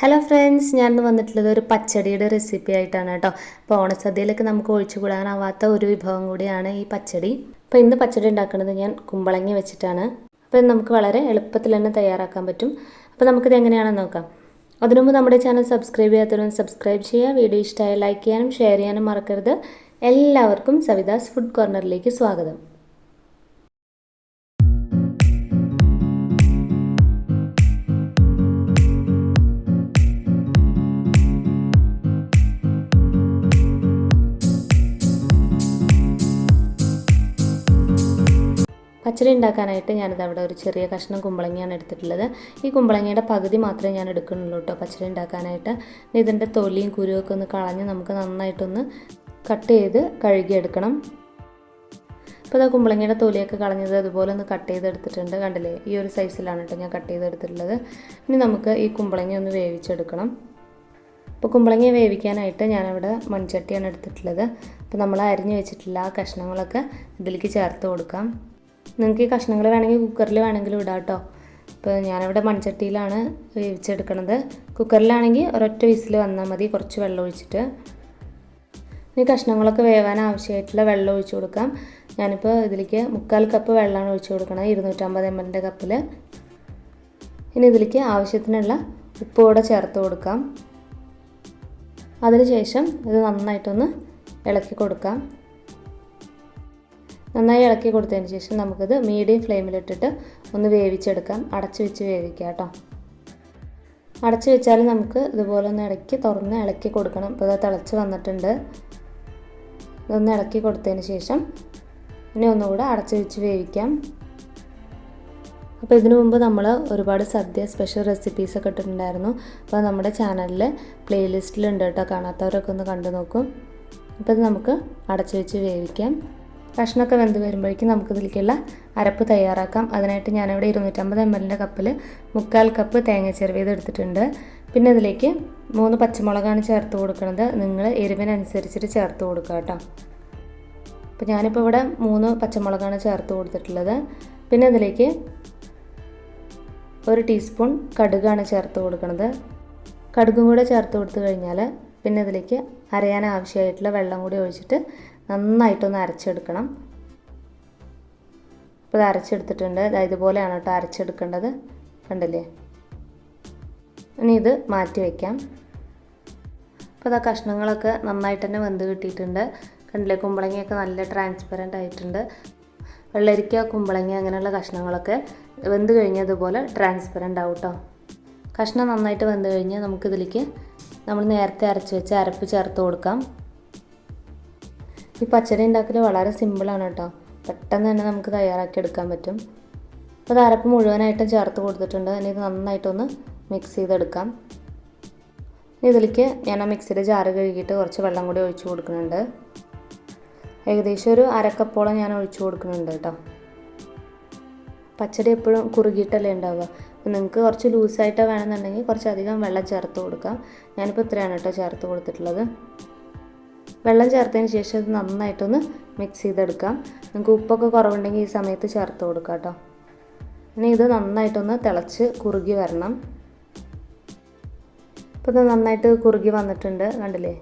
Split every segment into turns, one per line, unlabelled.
Hello friends ഞാൻ ഇന്ന് വന്നിട്ടുള്ളത് ഒരു പച്ചടിയുടെ റെസിപ്പി ആയിട്ടാണ് കേട്ടോ. അപ്പോൾ ഓണസദ്യയിലൊക്കെ നമുക്ക് ഒഴിച്ചുകൂടാനാവാത്ത ഒരു വിഭവം കൂടിയാണ് ഈ പച്ചടി. അപ്പോൾ ഇന്ന് പച്ചടി ഉണ്ടാക്കുന്നത് ഞാൻ കുമ്പളങ്ങി വെച്ചിട്ടാണ്. അപ്പോൾ നമുക്ക് വളരെ എളുപ്പത്തിൽ തന്നെ തയ്യാറാക്കാൻ പറ്റും. അപ്പോൾ നമുക്കിത് എങ്ങനെയാണെന്ന് നോക്കാം. അതിനുമുമ്പ് നമ്മുടെ ചാനൽ സബ്സ്ക്രൈബ് ചെയ്യാത്തവരും സബ്സ്ക്രൈബ് ചെയ്യുക. വീഡിയോ ഇഷ്ടമായ ലൈക്ക് ചെയ്യാനും ഷെയർ ചെയ്യാനും മറക്കരുത്. എല്ലാവർക്കും സവിതാസ് ഫുഡ് കോർണറിലേക്ക് സ്വാഗതം. പച്ചടി ഉണ്ടാക്കാനായിട്ട് ഞാനിത് അവിടെ ഒരു ചെറിയ കഷ്ണം കുമ്പളങ്ങിയാണ് എടുത്തിട്ടുള്ളത്. ഈ കുമ്പളങ്ങയുടെ പകുതി മാത്രമേ ഞാൻ എടുക്കുന്നുള്ളൂ കേട്ടോ പച്ചടി ഉണ്ടാക്കാനായിട്ട്. ഇതിന്റെ തൊലിയും കുരുവൊക്കെ ഒന്ന് കളഞ്ഞ് നമുക്ക് നന്നായിട്ടൊന്ന് കട്ട് ചെയ്ത് കഴുകിയെടുക്കണം. ഇപ്പോൾ ഇതാ കുമ്പളങ്ങയുടെ തൊലിയൊക്കെ കളഞ്ഞത് അതുപോലെ ഒന്ന് കട്ട് ചെയ്തെടുത്തിട്ടുണ്ട്. കണ്ടില്ലേ? ഈ ഒരു സൈസിലാണ് കേട്ടോ ഞാൻ കട്ട് ചെയ്തെടുത്തിട്ടുള്ളത്. ഇനി നമുക്ക് ഈ കുമ്പളങ്ങ ഒന്ന് വേവിച്ചെടുക്കണം. ഇപ്പോൾ കുമ്പളങ്ങ വേവിക്കാനായിട്ട് ഞാനവിടെ മൺചട്ടിയാണ് എടുത്തിട്ടുള്ളത്. അപ്പോൾ നമ്മൾ അരിഞ്ഞ് വെച്ചിട്ടുള്ള ആ കഷ്ണങ്ങളൊക്കെ ഇതിലേക്ക് ചേർത്ത് കൊടുക്കാം. നിങ്ങൾക്ക് ഈ കഷ്ണങ്ങൾ വേണമെങ്കിൽ കുക്കറിൽ വേണമെങ്കിലും ഇടാം കേട്ടോ. ഇപ്പോൾ ഞാനിവിടെ മൺചട്ടിയിലാണ് വേവിച്ചെടുക്കണത്. കുക്കറിലാണെങ്കിൽ ഒരൊറ്റ വിസിൽ വന്നാൽ മതി കുറച്ച് വെള്ളം ഒഴിച്ചിട്ട്. ഇനി കഷ്ണങ്ങളൊക്കെ വേവാൻ ആവശ്യമായിട്ടുള്ള വെള്ളം ഒഴിച്ചു കൊടുക്കാം. ഞാനിപ്പോൾ ഇതിലേക്ക് മുക്കാൽ കപ്പ് വെള്ളമാണ് ഒഴിച്ചു കൊടുക്കുന്നത് ഇരുന്നൂറ്റമ്പത് എം എല്ലിന്റെ കപ്പിൽ ഇനി ഇതിലേക്ക് ആവശ്യത്തിനുള്ള ഉപ്പ് കൂടെ ചേർത്ത് കൊടുക്കാം. അതിനുശേഷം ഇത് നന്നായിട്ടൊന്ന് ഇളക്കി കൊടുക്കാം. നന്നായി ഇളക്കി കൊടുത്തതിന് ശേഷം നമുക്കിത് മീഡിയം ഫ്ലെയിമിലിട്ടിട്ട് ഒന്ന് വേവിച്ചെടുക്കാം. അടച്ച് വെച്ച് വേവിക്കാം കേട്ടോ. അടച്ച് വെച്ചാൽ നമുക്ക് ഇതുപോലെ ഒന്ന് ഇടയ്ക്ക് തുറന്ന് ഇളക്കി കൊടുക്കണം. ഇപ്പോൾ ഇത് തിളച്ച് വന്നിട്ടുണ്ട്. ഇതൊന്ന് ഇളക്കി കൊടുത്തതിന് ശേഷം ഇനി ഒന്നുകൂടെ അടച്ച് വെച്ച് വേവിക്കാം. അപ്പോൾ ഇതിനു മുമ്പ് നമ്മൾ ഒരുപാട് സദ്യ സ്പെഷ്യൽ റെസിപ്പീസ് ഒക്കെ ഇട്ടിട്ടുണ്ടായിരുന്നു. അപ്പോൾ നമ്മുടെ ചാനലിൽ പ്ലേലിസ്റ്റിലുണ്ട് കേട്ടോ. കാണാത്തവരൊക്കെ ഒന്ന് കണ്ടു നോക്കും. അപ്പോൾ ഇത് നമുക്ക് അടച്ചു വെച്ച് വേവിക്കാം. കഷ്ണമൊക്കെ വെന്ത് വരുമ്പോഴേക്കും നമുക്കിതിലേക്കുള്ള അരപ്പ് തയ്യാറാക്കാം. അതിനായിട്ട് ഞാനിവിടെ ഇരുന്നൂറ്റമ്പത് എം എല്ലിന്റെ കപ്പിൽ മുക്കാൽ കപ്പ് തേങ്ങ ചെറുവിയത് എടുത്തിട്ടുണ്ട്. പിന്നെ ഇതിലേക്ക് മൂന്ന് പച്ചമുളകാണ് ചേർത്ത് കൊടുക്കുന്നത്. നിങ്ങൾ എരിവിനനുസരിച്ചിട്ട് ചേർത്ത് കൊടുക്കുക കേട്ടോ. അപ്പോൾ ഞാനിപ്പോൾ ഇവിടെ മൂന്ന് പച്ചമുളകാണ് ചേർത്ത് കൊടുത്തിട്ടുള്ളത്. പിന്നെ ഇതിലേക്ക് ഒരു ടീസ്പൂൺ കടുകാണ് ചേർത്ത് കൊടുക്കുന്നത്. കടുകും കൂടെ ചേർത്ത് കൊടുത്തു കഴിഞ്ഞാൽ പിന്നെ ഇതിലേക്ക് അരയാൻ ആവശ്യമായിട്ടുള്ള വെള്ളം കൂടി ഒഴിച്ചിട്ട് നന്നായിട്ടൊന്ന് അരച്ചെടുക്കണം. ഇപ്പോൾ ഇത് അരച്ചെടുത്തിട്ടുണ്ട്. ഇതുപോലെയാണ് കേട്ടോ അരച്ചെടുക്കേണ്ടത്. കണ്ടില്ലേ? ഇനി ഇത് മാറ്റി വയ്ക്കാം അപ്പോൾ ഇതാ കഷ്ണങ്ങളൊക്കെ നന്നായിട്ട് തന്നെ വെന്ത് കിട്ടിയിട്ടുണ്ട്. കണ്ടില്ലേ? കുമ്പളങ്ങയൊക്കെ നല്ല ട്രാൻസ്പെറന്റ് ആയിട്ടുണ്ട്. വെള്ളരിക്ക കുമ്പളങ്ങ അങ്ങനെയുള്ള കഷ്ണങ്ങളൊക്കെ വെന്ത് കഴിഞ്ഞതുപോലെ ട്രാൻസ്പെറന്റ് ആവും കേട്ടോ. കഷ്ണം നന്നായിട്ട് വെന്ത് കഴിഞ്ഞാൽ നമുക്കിതിലേക്ക് നമ്മൾ നേരത്തെ അരച്ച് വെച്ച് അരപ്പ് ചേർത്ത് കൊടുക്കാം. ഈ പച്ചടി ഉണ്ടാക്കൽ വളരെ സിമ്പിളാണ് കേട്ടോ പെട്ടെന്ന് തന്നെ നമുക്ക് തയ്യാറാക്കി എടുക്കാൻ പറ്റും. അപ്പോൾ അരപ്പ് മുഴുവനായിട്ടും ചേർത്ത് കൊടുത്തിട്ടുണ്ട്. ഇനി ഇത് നന്നായിട്ടൊന്ന് മിക്സ് ചെയ്തെടുക്കാം. ഇതിലേക്ക് ഞാൻ ആ മിക്സിയുടെ ജാറ് കഴുകിയിട്ട് കുറച്ച് വെള്ളം കൂടി ഒഴിച്ചു കൊടുക്കുന്നുണ്ട്. ഏകദേശം ഒരു അരക്കപ്പോളം ഞാൻ ഒഴിച്ചു കൊടുക്കുന്നുണ്ട് കേട്ടോ പച്ചടി എപ്പോഴും കുറുകിയിട്ടല്ലേ ഉണ്ടാവുക. അപ്പോൾ നിങ്ങൾക്ക് കുറച്ച് ലൂസായിട്ട് വേണമെന്നുണ്ടെങ്കിൽ കുറച്ചധികം വെള്ളം ചേർത്ത് കൊടുക്കാം. ഞാനിപ്പോൾ ഇത്രയാണ് കേട്ടോ ചേർത്ത് കൊടുത്തിട്ടുള്ളത്. വെള്ളം ചേർത്തതിന് ശേഷം ഇത് നന്നായിട്ടൊന്ന് മിക്സ് ചെയ്തെടുക്കാം. നിങ്ങൾക്ക് ഉപ്പൊക്കെ കുറവുണ്ടെങ്കിൽ ഈ സമയത്ത് ചേർത്ത് കൊടുക്കാം കേട്ടോ. ഇനി ഇത് നന്നായിട്ടൊന്ന് തിളച്ച് കുറുകി വരണം. ഇപ്പോൾ ഇത് നന്നായിട്ട് കുറുകി വന്നിട്ടുണ്ട് കണ്ടില്ലേ?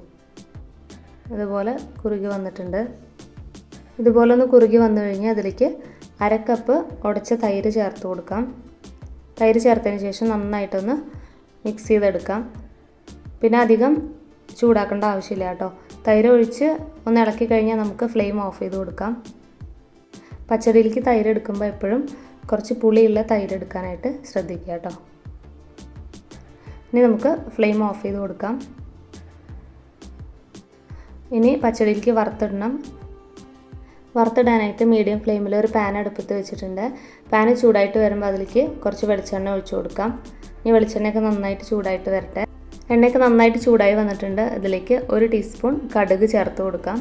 ഇതുപോലെ കുറുകി വന്നിട്ടുണ്ട്. ഇതുപോലെ ഒന്ന് കുറുകി വന്നു കഴിഞ്ഞാൽ അതിലേക്ക് അര കപ്പ് ഉടച്ച തൈര് ചേർത്ത് കൊടുക്കാം. തൈര് ചേർത്തതിന് ശേഷം നന്നായിട്ടൊന്ന് മിക്സ് ചെയ്തെടുക്കാം. പിന്നെ അധികം ചൂടാക്കേണ്ട ആവശ്യമില്ല കേട്ടോ. തൈര് ഒഴിച്ച് ഒന്ന് ഇളക്കി കഴിഞ്ഞാൽ നമുക്ക് ഫ്ലെയിം ഓഫ് ചെയ്ത് കൊടുക്കാം. പച്ചടിയിലേക്ക് തൈര് എടുക്കുമ്പോൾ എപ്പോഴും കുറച്ച് പുളിയുള്ള തൈര് എടുക്കാനായിട്ട് ശ്രദ്ധിക്കുക കേട്ടോ. ഇനി നമുക്ക് ഫ്ലെയിം ഓഫ് ചെയ്ത് കൊടുക്കാം. ഇനി പച്ചടിയിലേക്ക് വറുത്തിടണം. വറുത്തിടാനായിട്ട് മീഡിയം ഫ്ലെയിമിൽ ഒരു പാൻ അടുപ്പത്ത് വെച്ചിട്ടുണ്ട്. പാൻ ചൂടായിട്ട് വരുമ്പോൾ അതിലേക്ക് കുറച്ച് വെളിച്ചെണ്ണ ഒഴിച്ചു കൊടുക്കാം. ഇനി വെളിച്ചെണ്ണയൊക്കെ നന്നായിട്ട് ചൂടായിട്ട് വരട്ടെ. എണ്ണയൊക്കെ നന്നായിട്ട് ചൂടായി വന്നിട്ടുണ്ട്. ഇതിലേക്ക് ഒരു ടീസ്പൂൺ കടുക് ചേർത്ത് കൊടുക്കാം.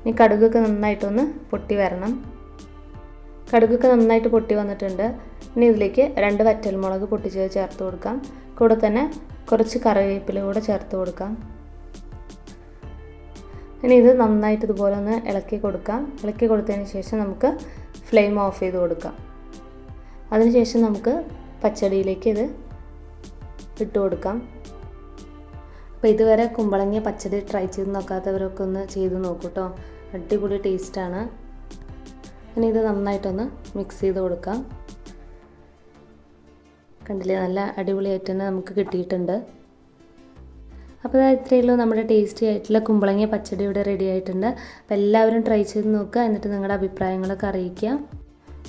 ഇനി കടുകൊക്കെ നന്നായിട്ടൊന്ന് പൊട്ടി വരണം. കടുകൊക്കെ നന്നായിട്ട് പൊട്ടി വന്നിട്ടുണ്ട്. ഇനി ഇതിലേക്ക് രണ്ട് വറ്റൽമുളക് പൊട്ടിച്ച് ചേർത്ത് കൊടുക്കാം. കൂടെ തന്നെ കുറച്ച് കറിവേപ്പില കൂടെ ചേർത്ത് കൊടുക്കാം. ഇനി ഇത് നന്നായിട്ട് ഇതുപോലെ ഒന്ന് ഇളക്കി കൊടുക്കാം. ഇളക്കി കൊടുത്തതിന് ശേഷം നമുക്ക് ഫ്ലെയിം ഓഫ് ചെയ്ത് കൊടുക്കാം. അതിനുശേഷം നമുക്ക് പച്ചടിയിലേക്ക് ഇത് ഇട്ട് കൊടുക്കാം. അപ്പോൾ ഇതുവരെ കുമ്പളങ്ങ പച്ചടി ട്രൈ ചെയ്ത് നോക്കാത്തവരൊക്കെ ഒന്ന് ചെയ്ത് നോക്കൂ കേട്ടോ അടിപൊളി ടേസ്റ്റാണ് ഇനി ഇത് നന്നായിട്ടൊന്ന് മിക്സ് ചെയ്ത് കൊടുക്കാം. കണ്ടില്ലേ നല്ല അടിപൊളിയായിട്ട് തന്നെ നമുക്ക് കിട്ടിയിട്ടുണ്ട്. അപ്പോൾ ഇതാ ഇത്രയേ ഉള്ളൂ നമ്മുടെ ടേസ്റ്റി ആയിട്ടുള്ള കുമ്പളങ്ങ പച്ചടി ഇവിടെ റെഡി ആയിട്ടുണ്ട്. അപ്പോൾ എല്ലാവരും ട്രൈ ചെയ്ത് നോക്കുക എന്നിട്ട് നിങ്ങളുടെ അഭിപ്രായങ്ങളൊക്കെ അറിയിക്കുക.